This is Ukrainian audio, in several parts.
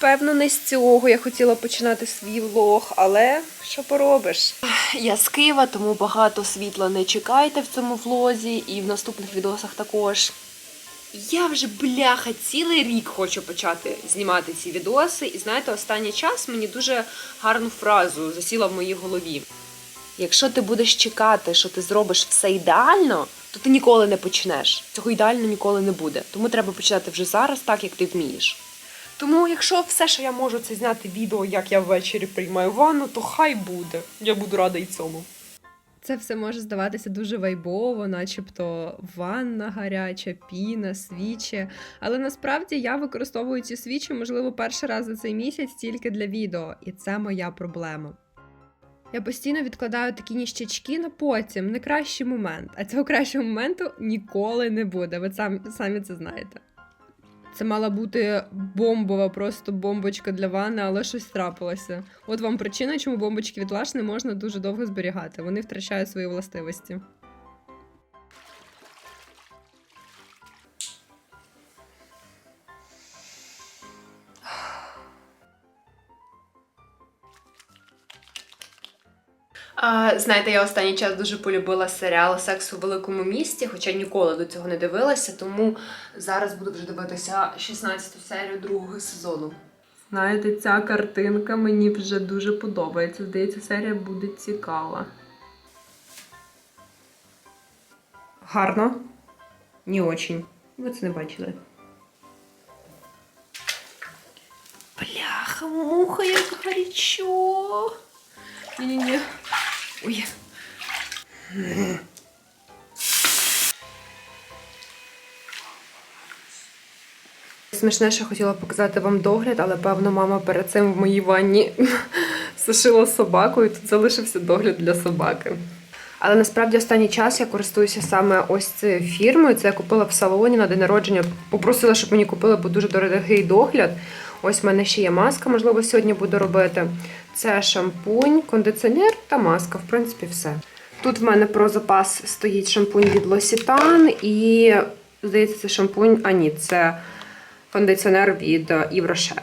Певно, не з цього я хотіла починати свій влог, але що поробиш? Я з Києва, тому багато світла не чекайте в цьому влозі і в наступних відосах також. Я вже бляха цілий рік хочу почати знімати ці відоси, і знаєте, останній час мені дуже гарну фразу засіла в моїй голові. Якщо ти будеш чекати, що ти зробиш все ідеально, то ти ніколи не почнеш. Цього ідеально ніколи не буде. Тому треба починати вже зараз, так як ти вмієш. Тому, якщо все, що я можу, це зняти відео, як я ввечері приймаю ванну, то хай буде. Я буду рада і цьому. Це все може здаватися дуже вайбово, начебто ванна гаряча, піна, свічі. Але насправді я використовую ці свічі, можливо, перший раз за цей місяць тільки для відео, і це моя проблема. Я постійно відкладаю такі ніщачки на потім, не кращий момент, а цього кращого моменту ніколи не буде. Ви самі, самі це знаєте. Це мала бути бомбова, просто бомбочка для ванни, але щось трапилося. От вам причина, чому бомбочки від Lush не можна дуже довго зберігати. Вони втрачають свої властивості. Знаєте, я останній час дуже полюбила серіал Секс у великому місті, хоча ніколи до цього не дивилася, тому зараз буду вже дивитися 16-ту серію другого сезону. Знаєте, ця картинка мені вже дуже подобається. Здається, серія буде цікава. Гарно? Не очень. Ви це не бачили. Бляха, муха, як гарячо. Ні-ні-ні. Ой. Смішне, що хотіла показати вам догляд, але певно мама перед цим в моїй ванні сушила собаку, і тут залишився догляд для собаки. Але насправді останній час я користуюся саме ось цією фірмою. Це я купила в салоні на день народження. Попросила, щоб мені купили, бо дуже дорогий догляд. Ось в мене ще є маска, можливо, сьогодні буду робити. Це шампунь, кондиціонер та маска. В принципі, все. Тут в мене про запас стоїть шампунь від L'Occitane і, здається, це шампунь. А ні, це кондиціонер від Rocher.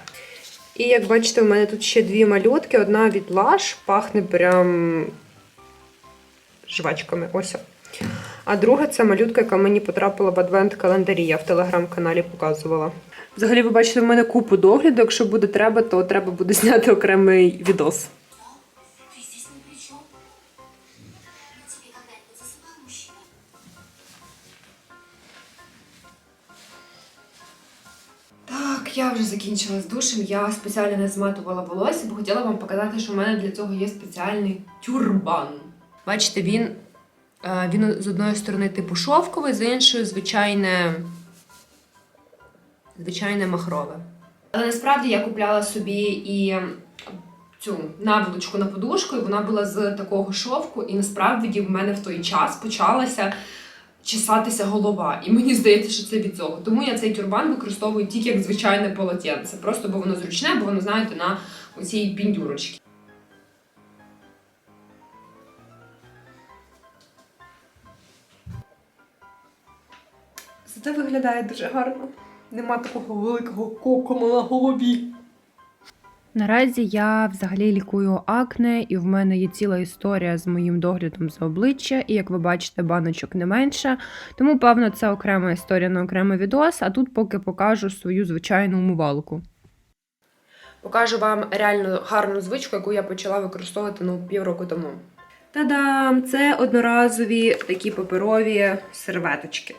І як бачите, в мене тут ще дві малютки. Одна від Lush, пахне прям жвачками. Ось. А друга це малютка, яка мені потрапила в адвент-календарі. Я в телеграм-каналі показувала. Взагалі, ви бачите, в мене купу догляду. Якщо буде треба, то треба буде зняти окремий відос. Я вже закінчила з душем. Я спеціально не зматувала волосся, бо хотіла вам показати, що в мене для цього є спеціальний тюрбан. Бачите, він, він з одної сторони типу шовковий, з іншої звичайне, звичайне махрове. Але насправді я купляла собі і цю наволочку на подушку, і вона була з такого шовку, і насправді в мене в той час почалася чесатися голова. І мені здається, що це від цього. Тому я цей тюрбан використовую тільки як звичайне полотенце. Просто бо воно зручне, бо воно, знаєте, на оцій піндюрочці. Зате виглядає дуже гарно. Нема такого великого кокону на голові. Наразі я взагалі лікую акне, і в мене є ціла історія з моїм доглядом за обличчя, і як ви бачите, баночок не менше. Тому, певно, це окрема історія на окремий відос, а тут поки покажу свою звичайну умивалку. Покажу вам реально гарну звичку, яку я почала використовувати ну, півроку тому. Та-дам! Це одноразові такі паперові серветочки.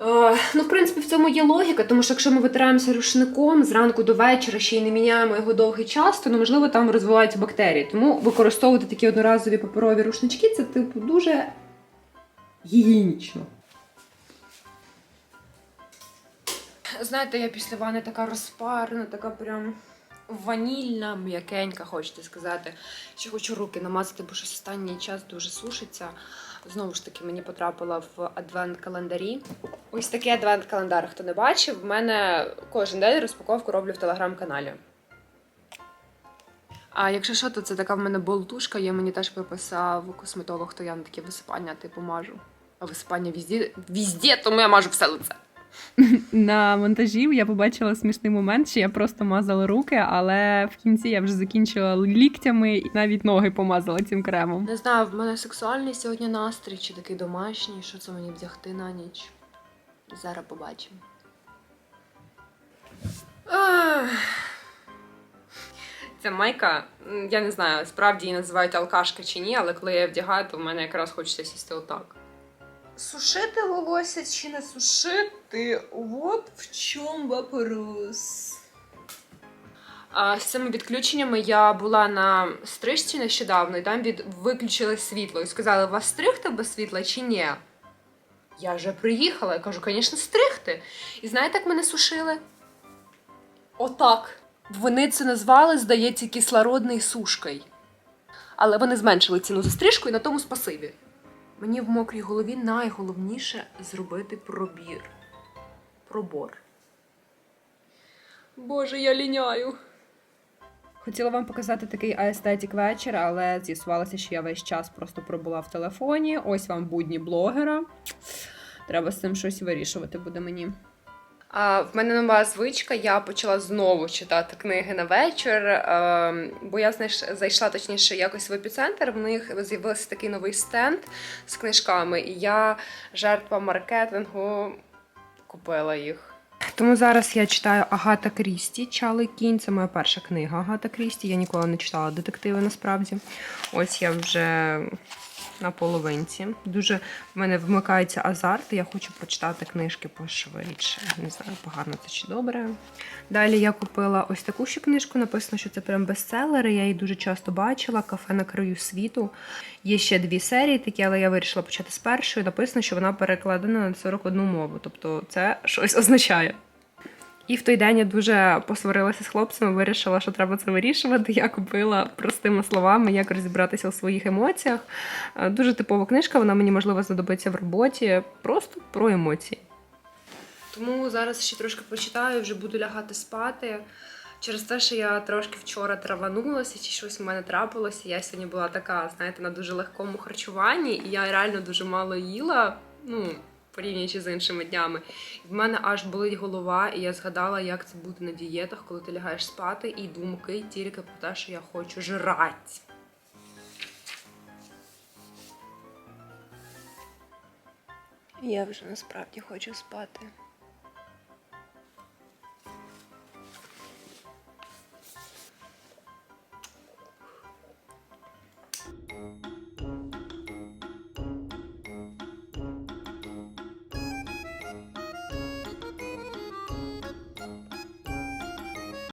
Е, ну, в принципі, в цьому є логіка, тому що якщо ми витираємося рушником зранку до вечора ще й не міняємо його довгий час, то ну, можливо там розвиваються бактерії. Тому використовувати такі одноразові паперові рушнички це типу дуже гігієнічно. Знаєте, я після вани така розпарена, така прям ванільна, м'якенька, хочете сказати. Ще хочу руки намазати, бо щось останній час дуже сушиться. Знову ж таки, мені потрапила в адвент-календарі. Ось такий адвент-календар, хто не бачив, в мене кожен день розпаковку роблю в телеграм-каналі. А якщо що, то це така в мене болтушка, я мені теж приписав косметолог, то я на таке висипання типу мажу. А висипання візді, візді, тому я мажу все лице. На монтажі я побачила смішний момент, що я просто мазала руки, але в кінці я вже закінчила ліктями і навіть ноги помазала цим кремом. Не знаю, в мене сексуальний сьогодні настрій чи такий домашній, що це мені вдягти на ніч. Зараз побачимо. Ах. Ця майка, я не знаю, справді її називають алкашка чи ні, але коли я вдягаю, то в мене якраз хочеться сісти отак. Сушити волосся чи не сушити? От в чому вопрос. А, з цими відключеннями я була на стрижці нещодавно, і там від... виключили світло. І сказали, вас стригти без світла чи ні? Я вже приїхала, я кажу, звісно, стригти. І знаєте, як мене сушили? Отак. Вони це назвали, здається, кислородною сушкою. Але вони зменшили ціну за стрижку і на тому спасибі. Мені в мокрій голові найголовніше зробити пробір. Пробор. Боже, я ліняю. Хотіла вам показати такий аестетик вечір, але з'ясувалося, що я весь час просто пробула в телефоні. Ось вам будні блогера. Треба з цим щось вирішувати буде мені. В мене нова звичка, я почала знову читати книги на вечір, е, бо я знаєш, зайшла точніше якось в епіцентр. В них з'явився такий новий стенд з книжками, і я жертва маркетингу купила їх. Тому зараз я читаю Агата Крісті Чалий кінь. Це моя перша книга Агата Крісті. Я ніколи не читала детективи насправді. Ось я вже на половинці. Дуже в мене вмикається азарт, я хочу прочитати книжки пошвидше. Не знаю, погано це чи добре. Далі я купила ось таку ще книжку. Написано, що це прям бестселери. Я її дуже часто бачила. Кафе на краю світу. Є ще дві серії такі, але я вирішила почати з першої. Написано, що вона перекладена на 41 мову. Тобто це щось означає. І в той день я дуже посварилася з хлопцями, вирішила, що треба це вирішувати. Я купила простими словами, як розібратися у своїх емоціях. Е, Дуже типова книжка, вона мені можливо знадобиться в роботі. Просто про емоції. Тому зараз ще трошки почитаю, вже буду лягати спати. Через те, що я трошки вчора траванулася, чи щось у мене трапилося. Я сьогодні була така, знаєте, на дуже легкому харчуванні, і я реально дуже мало їла. Ну, порівнюючи з іншими днями. В мене аж болить голова, і я згадала, як це бути на дієтах, коли ти лягаєш спати, і думки тільки про те, що я хочу жрати. Я вже насправді хочу спати.